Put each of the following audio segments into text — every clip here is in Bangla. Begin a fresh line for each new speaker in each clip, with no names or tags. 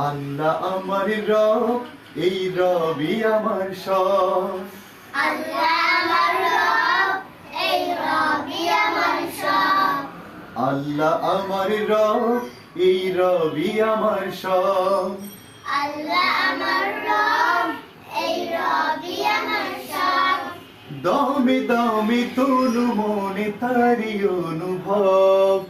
আল্লাহ আমার রব এই রবি আমার সব।
আল্লাহ আমার রব এই রবি আমার সব।
আল্লাহ আমার রব এই রবি আমার সব।
আল্লাহ আমার রব এই রবি আমার সব।
দমে দমে তনু মনে তারি অনুভব।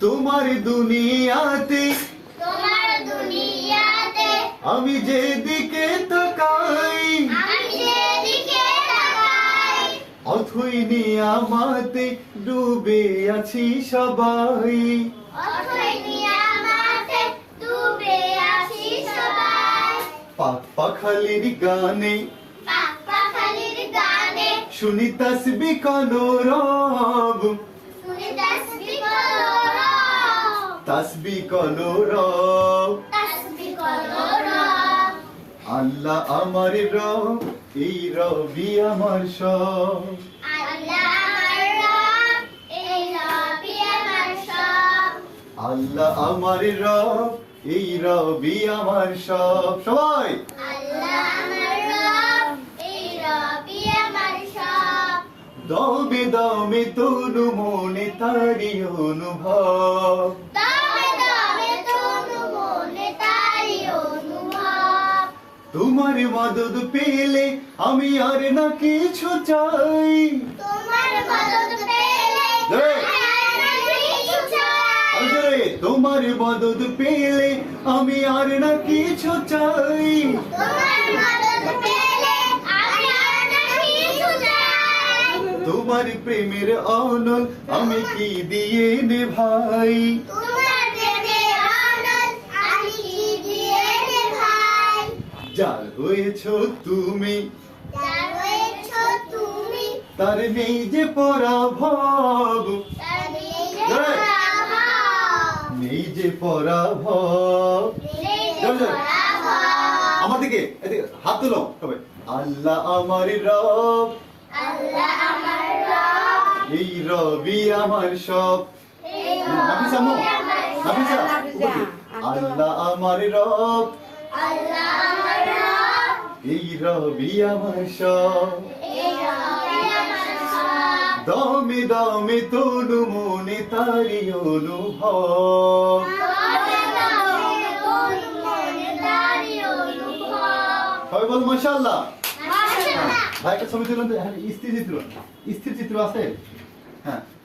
তোমার দুনিয়াতে
তোমার দুনিয়াতে
আমি যেদিকে তাকাই
আমি যেদিকে তাকাই।
অথই নিয়ামাতে ডুবে আছি সবাই।
অথই নিয়ামতে ডুবে আছি সবাই।
পাক পাখালির গানে
পাক পাখালির গানে
শুনি তসবি কলরব
শুনি
তসবি কলরব আল্লাহ আমার রব এই রবি আমার সব।
আল্লাহ আমার রব এই রবি আমার সব।
আল্লাহ আমার রব এই রবি আমার সব। সবাই! দমে দমে তনু মনে তারি অনুভব। তোমার মদত পেলে আমি আর না কিছু চাই।
তোমার মদত পেলে
আমি আর না কিছু চাই।
তোমার
প্রেমের অনল আমি কি দিয়ে নে ভাই যার হয়েছ তুমি। তার নেই যে পরাভব।
নেই যে পরাভব।
আমার দিকে হাত তুলো সবাই। আল্লাহ আমার রব।
আল্লাহ আমার রব।
এই রবি আমার সব। নাফিসা মো। নাফিসা। আল্লাহ আমার রব।
আল্লাহ রব
এই রবি আমার সব দমে দমে তনু মনে তারি অনুভব।
মনে
সবাই বল মাশাআল্লাহ।
মাশাআল্লাহ।
ভাই একটা ছবি তুলুন হ্যাঁ, স্থির চিত্র স্থির চিত্র আছে?